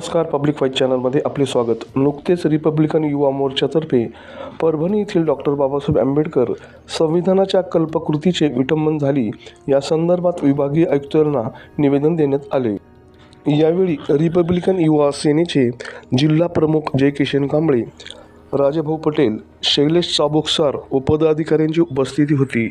नमस्कार public fight चॅनलमध्ये आपले स्वागत. नुकतेच रिपब्लिकन युवा मोर्चातर्फे परभणी येथील डॉक्टर बाबासाहेब आंबेडकर संविधानाच्या कल्पकृतीचे विटंबन झाली. या संदर्भात विभागीय आयुक्तांना निवेदन देण्यात आले. यावेळी रिपब्लिकन युवा सेनेचे जिल्हा प्रमुख जय किशन कांबळे राजाभाऊ पटेल शैलेश चाबोकसार व पदाधिकाऱ्यांची उपस्थिती होती.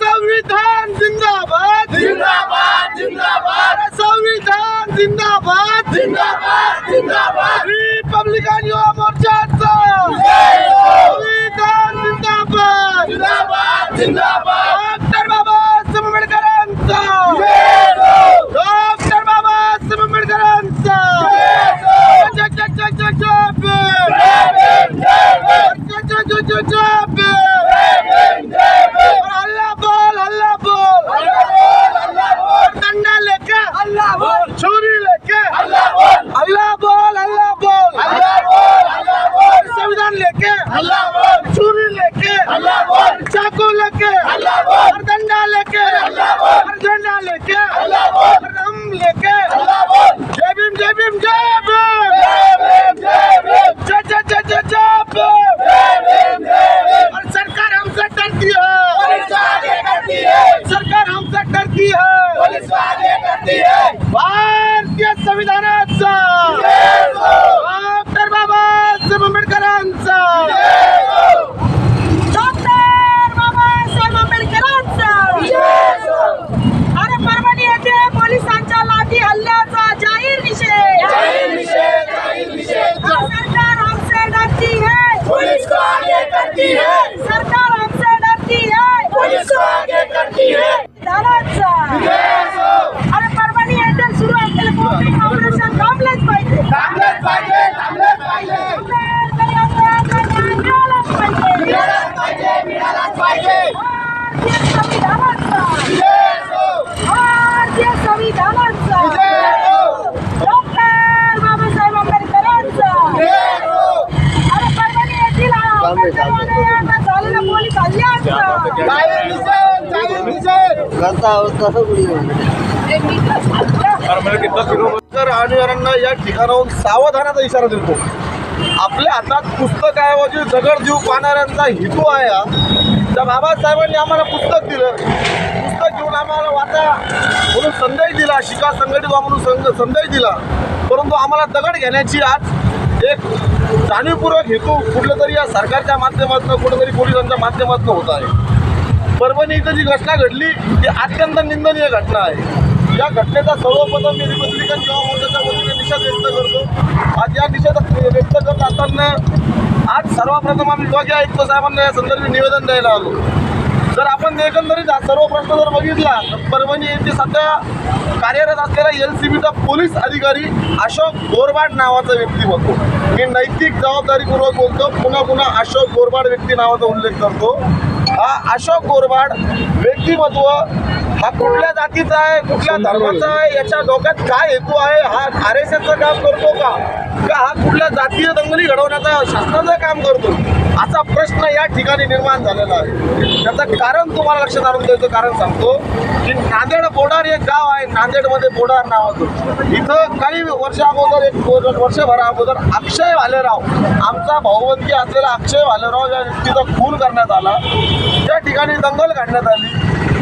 संविधान जिंदाबाद जिंदाबाद जिंदाबाद संविधान जिंदाबाद जिंदाबाद जिंदाबाद रिपब्लिकन युवा मोर्चाचा संविधान जिंदाबाद जिंदाबाद जिंदाबाद लेके अल्लाह बोल छुरी लेके अल्लाह बोल चाकू लेके अल्लाह बोल तर आणीवरांना या ठिकाणाहून सावधानाचा इशारा देतो. आपल्या हातात पुस्तकाऐवजी दगड जीव पाहणाऱ्यांचा हेतू आहे हा. त्या बाबासाहेबांनी आम्हाला पुस्तक दिलं. पुस्तक घेऊन आम्हाला वाचा म्हणून संदेश दिला शिका संघटित व्हा म्हणून संघ संदेश दिला. परंतु आम्हाला दगड घेण्याची आज एक जाणीवपूर्वक हेतू कुठलं तरी या सरकारच्या माध्यमातून कुठेतरी पोलिसांच्या माध्यमातून होत आहे. परभणी इथं जी घटना घडली ही अत्यंत निंदनीय घटना आहे. या घटनेचा सर्वप्रथम मी रिपब्लिकन युवा मोर्चाच्या वतीने निषेध व्यक्त करतो. आज या निषेध व्यक्त करत असताना आज सर्वप्रथम आम्ही विभागीय आयुक्त साहेबांना या संदर्भात निवेदन द्यायला आलो. जर आपण एकंदरीत हा सर्व प्रश्न जर बघितला तर परभणी येथे सध्या कार्यरत असलेला एल सी बीचा पोलीस अधिकारी अशोक गोरबाड नावाचा व्यक्ती होतो मी नैतिक जबाबदारीपूर्वक बोलतो पुन्हा पुन्हा अशोक गोरबाड व्यक्ती नावाचा उल्लेख करतो. हा अशोक गोरबाड व्यक्तिमत्व हा कुठल्या जातीचा आहे कुठल्या धर्माचा आहे याच्या डोक्यात काय हेतू आहे हा आर एस एसचं काम करतो का? का हा कुठल्या जातीय दंगली घडवण्याचा शासनाचं काम करतो? असा प्रश्न या ठिकाणी निर्माण झालेला आहे. त्याचं कारण तुम्हाला लक्षात आणून द्यायचं कारण सांगतो की नांदेड बोडार एक गाव आहे. नांदेडमध्ये बोडार नावाचं. इथं काही वर्ष अगोदर एक दोन वर्षभरा अगोदर अक्षय भालेराव आमचा भाऊबंदी असलेला अक्षय भालेराव या व्यक्तीचा खून करण्यात आला. त्या ठिकाणी दंगल काढण्यात आली.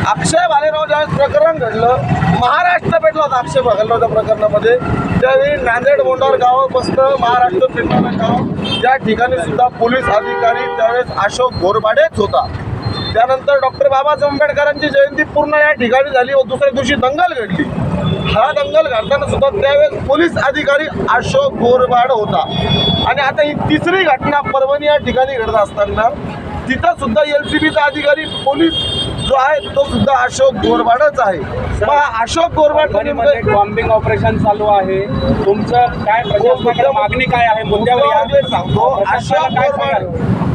अक्षय भालेराव ज्यावेळेस प्रकरण घडलं महाराष्ट्र भेटलं होता. अक्षय भालेरावच्या प्रकरणामध्ये. त्यावेळी नांदेड बोंडार गाव बसतं महाराष्ट्र पेटणारं गाव. त्या ठिकाणी सुद्धा पोलीस अधिकारी त्यावेळेस अशोक घोरबाडेच होता. त्यानंतर डॉक्टर बाबासाहेब आंबेडकरांची जयंती पूर्ण या ठिकाणी झाली व दुसऱ्या दिवशी दंगल घडली. हा दंगल घडताना सुद्धा त्यावेळेस पोलीस अधिकारी अशोक गोरबाड होता. आणि आता ही तिसरी घटना परभणी या ठिकाणी घडत असताना तिथं सुद्धा एल सी बीचा अधिकारी पोलीस जो आहे तो सुद्धा अशोक गोरबाडच आहे. मग हा अशोक नेमकं- बॉम्बिंग ऑपरेशन चालू आहे. तुमचं काय मुद्दा- मागणी काय आहे? मुद्द्यावर या- सांगतो अशोक?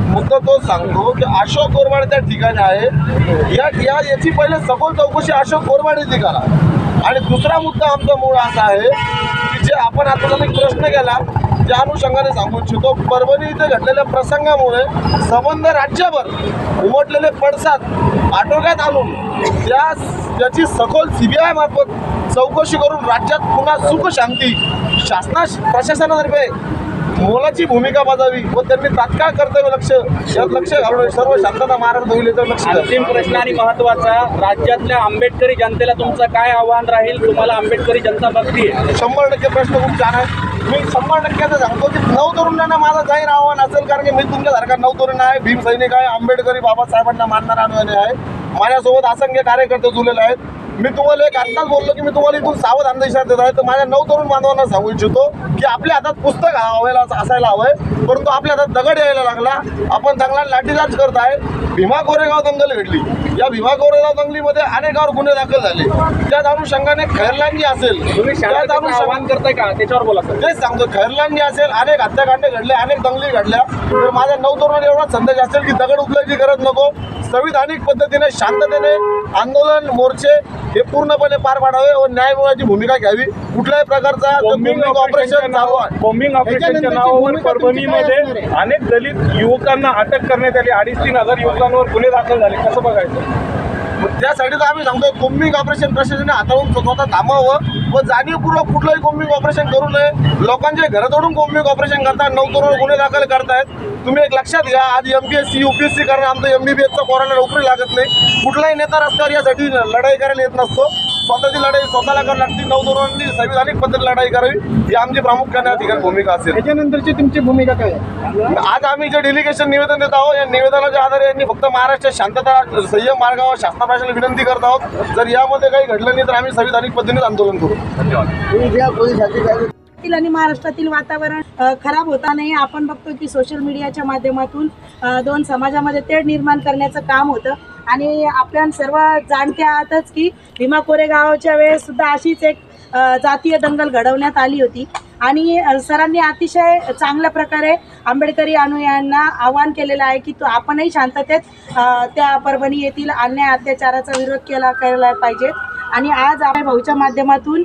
मुद्दा तोच सांगतो की अशोक गोरवाड त्या ठिकाणी आहे. या या याची पहिले सखोल चौकशी अशोक गोरवाड येथे करा. आणि दुसरा मुद्दा आमचा मूळ असा आहे की जे आपण आता प्रश्न केला त्या अनुषंगाने सांगू इच्छितो परभणी इथे घडलेल्या प्रसंगामुळे संबंध राज्यभर उमटलेले पडसाद आटोक्यात आणून त्या त्याची सखोल सीबीआय मार्फत चौकशी करून राज्यात पुन्हा सुख शांती शासना प्रशासनातर्फे मोलाची भूमिका बजावी व त्यांनी तात्काळ कर्तव्य लक्ष लक्ष घालून सर्व शांतता महाराज होईल याचं लक्ष. अंतिम प्रश्न आणि महत्त्वाचा राज्यातल्या आंबेडकरी जनतेला तुमचं काय आव्हान राहील? तुम्हाला आंबेडकरी जनता बघतीये. शंभर टक्के प्रश्न खूप छान आहे. मी शंभर टक्क्याचं सांगतो की नऊ तरुणांना माझं जाहीर आव्हान असेल कारण की मी तुमच्यासारखा नऊ तरुण आहे भीम सैनिक आहे आंबेडकरी बाबासाहेबांना मानणारा अनुयायी आहे. माझ्यासोबत असंख्य कार्यकर्ते जुळलेले आहेत. मी तुम्हाला एक आत्ताच बोललो की मी तुम्हाला इथून सावध अंधविश्वास देत आहे. तर माझ्या नऊ तरुण बांधवांना सांगू इच्छितो की आपल्या हातात पुस्तक हवायला असायला हवंय परंतु आपल्या हातात दगड यायला लागला. आपण चांगला लाठीचार्ज करत आहे. भीमा कोरेगाव दंगल घडली. या भीमा कोरेगाव दंगलीमध्ये अनेकावर गुन्हे दाखल झाले. त्याच अनुषंगाने खैरलांजी असेल. तुम्ही त्याच आव्हान करताय का? त्याच्यावर बोला तेच सांगतो खैरलांनी असेल अनेक हत्याकांड घडले अनेक दंगली घडल्या. तर माझ्या नऊ तरुणांना एवढा संदेश असेल की दगड उचलायची गरज नको. संविधानिक पद्धतीने शांततेने आंदोलन मोर्चे हे पूर्णपणे पार पाडावे व न्याय मिळवण्याची भूमिका घ्यावी. कुठल्याही प्रकारचा बॉम्बिंग ऑपरेशन बॉम्बिंग ऑपरेशनच्या नावावर परभणीमध्ये अनेक दलित युवकांना अटक करण्यात आली. अडीच तीन हजार युवकांवर गुन्हे दाखल झाले. कसं बघायचं? त्यासाठी तर आम्ही सांगतो कोम्बिंग ऑपरेशन प्रशासनाने हाताळून स्वतः थांबावं व जाणीवपूर्वक कुठलंही कोम्बिंग ऑपरेशन करू नये. लोकांचे घर तोडून कोम्बिंग ऑपरेशन करतात नऊ करोड गुन्हे दाखल करतायत. तुम्ही एक लक्षात घ्या आज M P S C U P S C कारण आमचं एम बी बी एसचा कोणाला नोकरी लागत नाही. कुठलाही नेता रस्त्यावर यासाठी लढाई करायला येत नसतो. स्वतःची लढाई स्वतःला करावी लागते. नऊ तरुणांनी संविधानिक पद्धतीने लढाई करावी. ही आमची प्रामुख्याने या ठिकाणी भूमिका असेल. त्याच्यानंतरची तुमची भूमिका काय आहे? आज आम्ही जे डेलिगेशन निवेदन देत आहोत या निवेदनाच्या आधारे यांनी फक्त महाराष्ट्रात शांतता संयम मार्गावर शासनाप्रशाला विनंती करत आहोत. जर यामध्ये काही घडलं नाही तर आम्ही संविधानिक पद्धतीनेच आंदोलन करू. राज्यातील आणि महाराष्ट्रातील वातावरण खराब होता नाही. आपण बघतो की सोशल मीडियाच्या माध्यमातून दोन समाजामध्ये तेढ निर्माण करण्याचं काम होतं. आणि आपल्या सर्व जाणते आहातच की भीमा कोरेगावच्या वेळेस सुद्धा अशीच एक जातीय दंगल घडवण्यात आली होती. आणि सरांनी अतिशय चांगल्या प्रकारे आंबेडकरी अनुयायांना आवाहन केलेलं आहे की तो आपणही शांततेत त्या परभणी येथील अन्याय अत्याचाराचा विरोध केला करायला पाहिजे. आणि आज आपल्या भाऊच्या माध्यमातून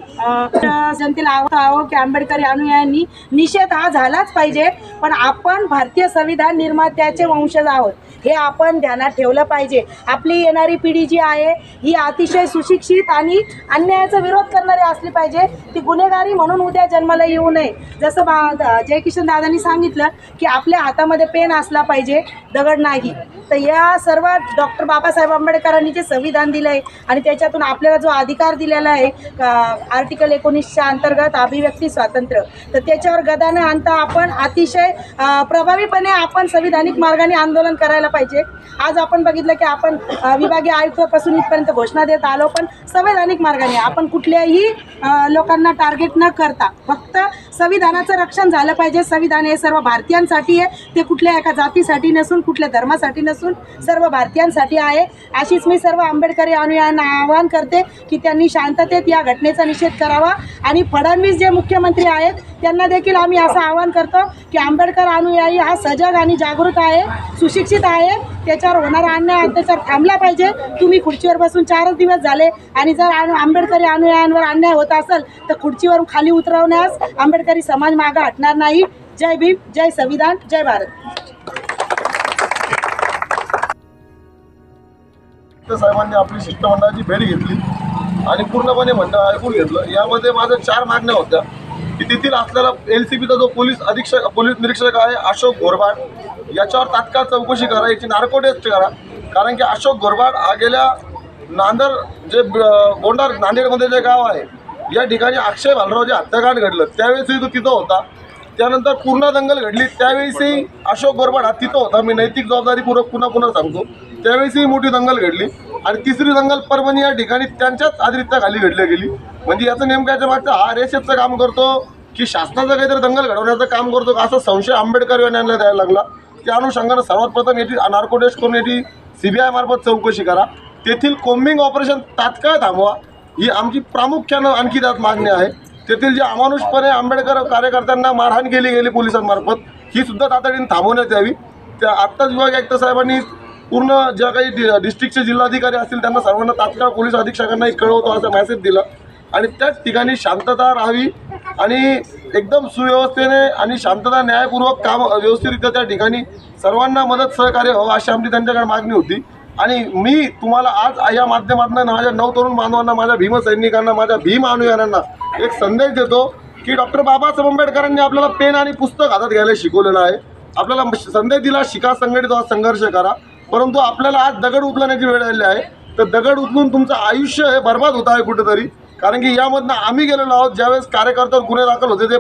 जनतेला आवाहन आहो की आंबेडकर अनुयायांनी निषेध हा झालाच पाहिजे. पण आपण भारतीय संविधान निर्मात्याचे वंशज आहोत. हे आपण ध्यानात ठेवलं पाहिजे. आपली येणारी पिढी जी आहे ही अतिशय सुशिक्षित आणि अन्यायाचा विरोध करणारी असली पाहिजे. ती गुन्हेगारी म्हणून उद्या जन्माला येऊ नये. जसं बा जयकिशन दादांनी सांगितलं की आपल्या हातामध्ये पेन असला पाहिजे दगड नाही. तर या सर्व डॉक्टर बाबासाहेब आंबेडकरांनी जे संविधान दिलं आहे आणि त्याच्यातून आपल्याला जो अधिकार दिलेला आहे. आर्टिकल एकोणीसच्या अंतर्गत अभिव्यक्ती स्वातंत्र्य. तर त्याच्यावर गदाने आणता आपण अतिशय प्रभावीपणे आपण संविधानिक मार्गाने आंदोलन करायला पाहिजे. आज आपण बघितलं की आपण विभागीय आयुक्तापासून इथपर्यंत घोषणा देत आलो पण संवैधानिक मार्गाने आपण कुठल्याही लोकांना टार्गेट न करता फक्त संविधानाचं रक्षण झालं पाहिजे. संविधान हे सर्व भारतीयांसाठी आहे. ते कुठल्या एका जातीसाठी नसून कुठल्या धर्मासाठी नसून सर्व भारतीयांसाठी आहे. अशीच मी सर्व आंबेडकरी अनुयायांना आवाहन करते की त्यांनी शांततेत या घटनेचा निषेध करावा. आणि फडणवीस जे मुख्यमंत्री आहेत त्यांना देखील आम्ही असं आवाहन करतो की आंबेडकर अनुयायी हा सजग आणि जागृत आहे सुशिक्षित आहे. त्याच्यावर होणारा अन्याय अत्याचार थांबला पाहिजे तुम्ही खुर्चीवर बसून चारच दिवस झाले आणि जर आंबेडकरी अनुयायांवर अन्याय होत असेल तर खुर्चीवरून खाली उतरवण्यास आंबेडकरी समाज मागं हटणार नाही. जय भीम जय संविधान जय भारत. तर साहेबांनी आपली शिष्टमंडळाची भेट घेतली आणि पूर्णपणे म्हणणं ऐकून घेतलं. यामध्ये माझ्या चार मागण्या होत्या. की तेथील असलेला एल सी बीचा जो पोलीस अधीक्षक पोलीस निरीक्षक आहे अशोक घोरबाड याच्यावर तात्काळ चौकशी करा याची नार्को टेस्ट करा. कारण की अशोक घोरबाड हा गेल्या नांदर जे गोंडार नांदेडमध्ये जे गाव आहे या ठिकाणी अक्षय भालराव जे हत्याकांड घडलं. त्यावेळेसही तो तिथं होता. त्यानंतर पूर्ण दंगल घडली. त्यावेळेसही अशोक गोरबाड हा तिथं होता. मी नैतिक जबाबदारीपूर्वक पुन्हा पुन्हा सांगतो. त्यावेळेसही मोठी दंगल घडली आणि तिसरी दंगल परभणी या ठिकाणी त्यांच्याच आदरित्याखाली घडली गेली. म्हणजे याचं नेमकं याच्या मागचं एस एफचं काम करतो की शासनाचं काहीतरी दंगल घडवण्याचं काम करतो का? असा संशय आंबेडकर यांना द्यायला लागला. त्या अनुषंगानं सर्वात प्रथम याची नार्को टेस्ट करून याची सी बी आयमार्फत चौकशी करा. तेथील कोम्बिंग ऑपरेशन तात्काळ थांबवा. ही आमची प्रामुख्यानं आणखी त्यात मागणी आहे. तेथील जे अमानुषपणे आंबेडकर कार्यकर्त्यांना मारहाण केली गेली पोलिसांमार्फत ही सुद्धा तातडीने थांबवण्यात यावी. त्या आत्ताच विभाग आयुक्त साहेबांनी पूर्ण ज्या काही डिस्ट्रिक्टचे जिल्हाधिकारी असतील त्यांना सर्वांना तात्काळ पोलीस अधीक्षकांना एक कळवतो असा मेसेज दिला. आणि त्याच ठिकाणी शांतता राहावी आणि एकदम सुव्यवस्थेने आणि शांतता न्यायपूर्वक काम व्यवस्थितरित्या त्या ठिकाणी सर्वांना मदत सहकार्य व्हावं अशी आमची त्यांच्याकडे मागणी होती. आणि मी तुम्हाला आज या माध्यमातून माझ्या नऊ तरुण बांधवांना माझ्या भीमसैनिकांना माझ्या भीम अनुयायांना एक संदेश देतो की डॉक्टर बाबासाहेब आंबेडकरांनी आपल्याला पेन आणि पुस्तक हातात घ्यायला शिकवलेलं आहे. आपल्याला संदेश दिला शिका संघटित संघर्ष करा. परंतु आपल्याला आज दगड उचलण्याची वेळ आलेली आहे. तर दगड उचलून तुमचं आयुष्य हे बर्बाद होत आहे कुठेतरी. कारण की यामधनं आम्ही गेलेलो आहोत ज्यावेळेस कार्यकर्त्यावर गुन्हे दाखल होते ते